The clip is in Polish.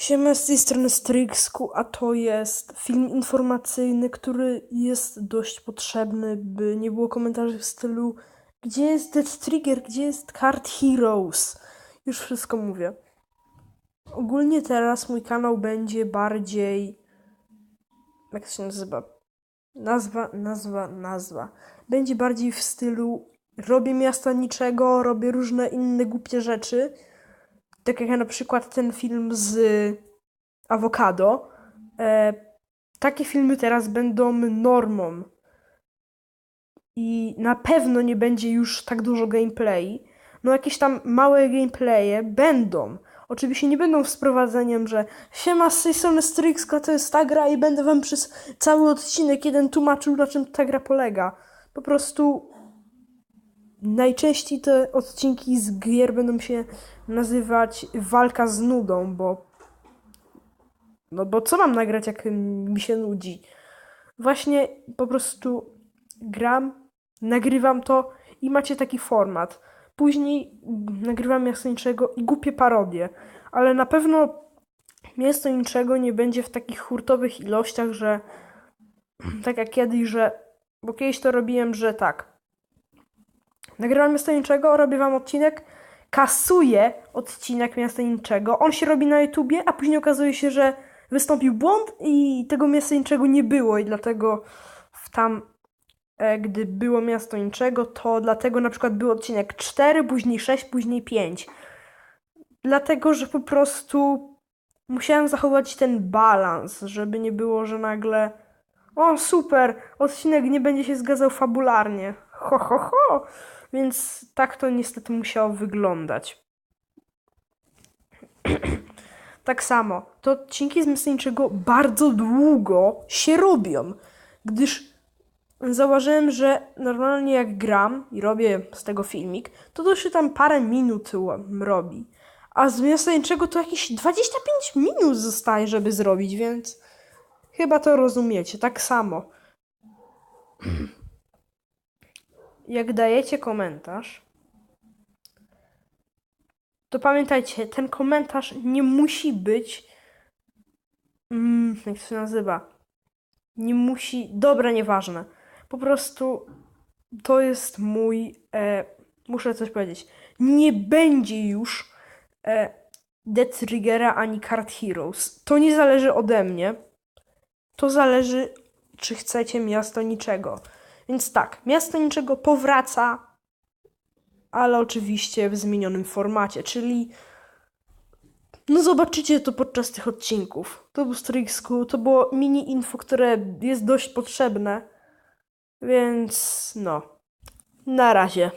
Siema, z tej strony Strixku, a to jest film informacyjny, który jest dość potrzebny, by nie było komentarzy w stylu Gdzie jest Death Trigger, gdzie jest Card Heroes? Już wszystko mówię. Ogólnie teraz mój kanał będzie bardziej... Jak to się nazywa? Nazwa, nazwa, nazwa. Będzie bardziej w stylu robię miasta niczego, robię różne inne głupie rzeczy tak jak na przykład ten film z awokado, e, takie filmy teraz będą normą. I na pewno nie będzie już tak dużo gameplay. No jakieś tam małe gameplaye będą. Oczywiście nie będą z prowadzeniem, że siema z tej strony Strixka, to jest ta gra i będę wam przez cały odcinek jeden tłumaczył, na czym ta gra polega. Po prostu najczęściej te odcinki z gier będą się nazywać walka z nudą, bo no bo co mam nagrać, jak mi się nudzi? Właśnie po prostu gram, nagrywam to i macie taki format. Później nagrywam miasto niczego i głupie parodie, ale na pewno miasto niczego nie będzie w takich hurtowych ilościach, że tak jak kiedyś, że bo kiedyś to robiłem, że tak. Nagrywam miasto niczego, robię wam odcinek, kasuje odcinek miasta niczego. On się robi na YouTubie, a później okazuje się, że wystąpił błąd i tego miasta niczego nie było i dlatego w tam e, gdy było miasto niczego, to dlatego na przykład był odcinek 4, później 6, później 5. Dlatego, że po prostu musiałem zachować ten balans, żeby nie było, że nagle o super, odcinek nie będzie się zgadzał fabularnie. Ho, ho, ho. Więc tak to niestety musiało wyglądać. tak samo, to odcinki z bardzo długo się robią, gdyż zauważyłem, że normalnie jak gram i robię z tego filmik, to to się tam parę minut robi. A z Messenger'ego to jakieś 25 minut zostaje, żeby zrobić, więc chyba to rozumiecie. Tak samo jak dajecie komentarz, to pamiętajcie, ten komentarz nie musi być. Mm, jak to się nazywa? Nie musi. Dobra, nieważne. Po prostu to jest mój. E, muszę coś powiedzieć. Nie będzie już e, Death Triggera ani Card Heroes. To nie zależy ode mnie. To zależy, czy chcecie miasto niczego. Więc tak, miasto niczego powraca, ale oczywiście w zmienionym formacie, czyli no zobaczycie to podczas tych odcinków. To był Strixku, to było mini info, które jest dość potrzebne, więc no, na razie.